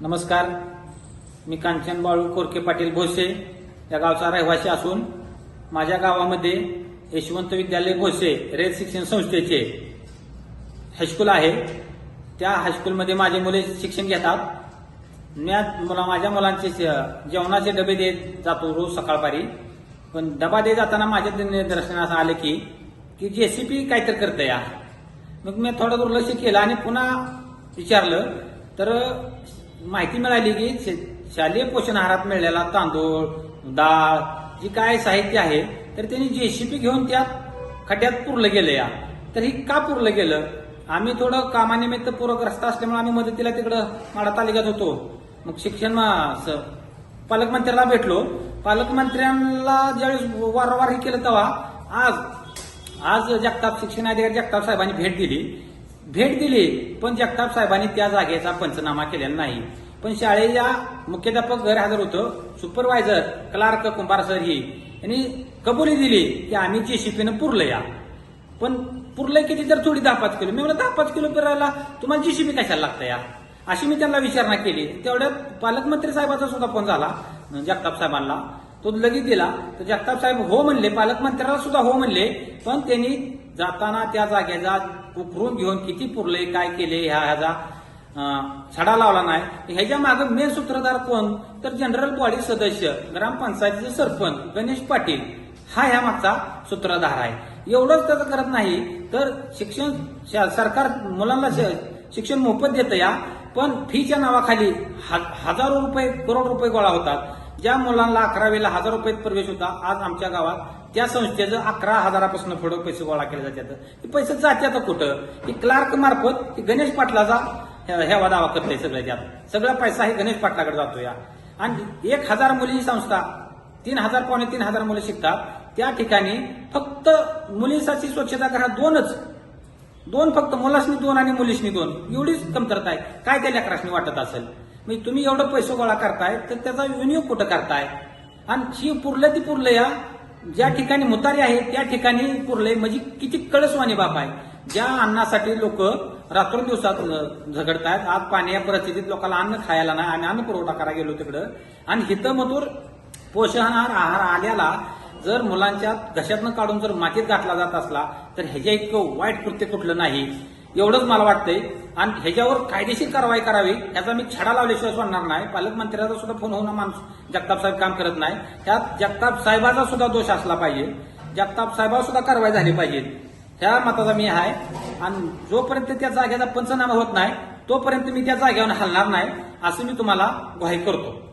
नमस्कार. मी कांचन बाळू कोरके पाटील भोसे या गावचा रहिवासी असून माझ्या गावामध्ये यशवंत विद्यालय भोसे रेल शिक्षण संस्थेचे हायस्कूल आहे. त्या हायस्कूलमध्ये माझे मुले शिक्षण घेतात. मी मुला माझ्या मुलांचे जेवणाचे डबे देत जातो रोज सकाळपारी. पण डबा देत जाताना माझ्या निदर्शनास आले की की जेसीपी काहीतरी करतं या. मग मी थोडं दुर्लक्ष केलं आणि पुन्हा विचारलं तर माहिती मिळाली की शे- शालेय पोषण आहारात मिळालेला तांदूळ डाळ जी काय साहित्य आहे तर त्यांनी जेसीपी घेऊन त्या खड्ड्यात पुरलं गेलं या. तर ही का पुरलं गेलं? आम्ही थोडं कामानिमित्त पूरग्रस्त असल्यामुळे आम्ही मदतीला तिकडं माडा तालुक्यात होतो. मग शिक्षण पालकमंत्र्याला भेटलो. पालकमंत्र्यांना ज्यावेळेस वारंवार हे केलं तेव्हा आज आज जगताप शिक्षण अधिकारी जगताप साहेबांनी भेट दिली. भेट दिली पण जगताप साहेबांनी त्या जागेचा पंचनामा केलेला नाही. पण शाळेच्या मुख्याध्यापक गैरहजर होतं सुपरवायझर क्लार्क कुंभार सर ही. यांनी कबुली दिली की आम्ही जेसीपीनं पुरलं या. पण पुरलं किती तर थोडी दहा पाच किलो. मी म्हणलं दहा पाच किलो फिरायला? तुम्हाला जेसीपी कशाला लागतं या? अशी मी त्यांना विचारणा केली. तेवढ्यात पालकमंत्री साहेबाचा सुद्धा फोन झाला जगताप साहेबांना. तो लगेच दिला. तर जगताप साहेब हो म्हणले पालकमंत्र्याला सुद्धा हो म्हणले पण त्यांनी जाताना त्या जागेचा उकरून घेऊन किती पुरले काय केले ह्या ह्याचा छडा लावला नाही. ह्याच्या मागे मेन सूत्रधार कोण? तर जनरल बॉडी सदस्य ग्रामपंचायतीचे सरपंच गणेश पाटील. हा ह्या मागचा सूत्रधार आहे. एवढंच त्याचं करत नाही तर शिक्षण सरकार मुलांना श- शिक्षण मोफत देतं या पण फीच्या नावाखाली हा- हजारो रुपये करोड रुपये गोळा होतात. ज्या मुलांना अकरावीला हजार रुपयेत प्रवेश होता आज आमच्या गावात त्या संस्थेचं अकरा हजारापासून पुढं पैसे गोळा केले जातात. ते पैसे जात्यात कुठं? की क्लार्क मार्फत की गणेश पाटलाचा हे- हेवा दावा करते सगळं त्यात. सगळा पैसा हे गणेश पाटलाकडे जातो या आणि एक हजार मुली संस्था तीन हजार पावणे तीन हजार मुलं शिकतात. त्या ठिकाणी फक्त मुलींसाठी स्वच्छता करा दोनच. दोन फक्त मुलासनी दोन आणि मुलीसनी दोन. एवढीच कमतरता आहे. काय त्या लेकरासनी वाटत असेल? म्हणजे तुम्ही एवढं पैसे गोळा करताय तर त्याचा विनियोग कुठं करताय? आणि ही पुरलं ती पुरलं या ज्या ठिकाणी मुतारी आहे त्या ठिकाणी पुरले म्हणजे किती कळसवाणी बाप आहे. ज्या अन्नासाठी लोक रात्रंदिवसात झगडतायत आज पाणी या परिस्थितीत लोकांना अन्न खायला नाही आम्ही अन्न पुरवठा करायला गेलो तिकडं. आणि हिथं मधूर पोषणहार आहार आल्याला जर मुलांच्या घशातनं काढून जर मातीत घातला जात असला तर ह्याच्या इतकं वाईट कृत्य कुठलं नाही. एवढंच मला वाटतंय. आणि ह्याच्यावर कायदेशीर कारवाई करावी याचा मी छडा लावल्याशिवाय सोडणार नाही. पालकमंत्र्याचा सुद्धा फोन होऊन माणूस जगताप साहेब काम करत नाही. त्यात जगताप साहेबाचा सुद्धा दोष असला पाहिजे. जगताप साहेबावर सुद्धा कारवाई झाली पाहिजे. ह्या मताचा मी आहे आणि जोपर्यंत त्या जागेचा पंचनामा होत नाही तोपर्यंत मी त्या जागेवर हलणार नाही असं मी तुम्हाला ग्वाही करतो.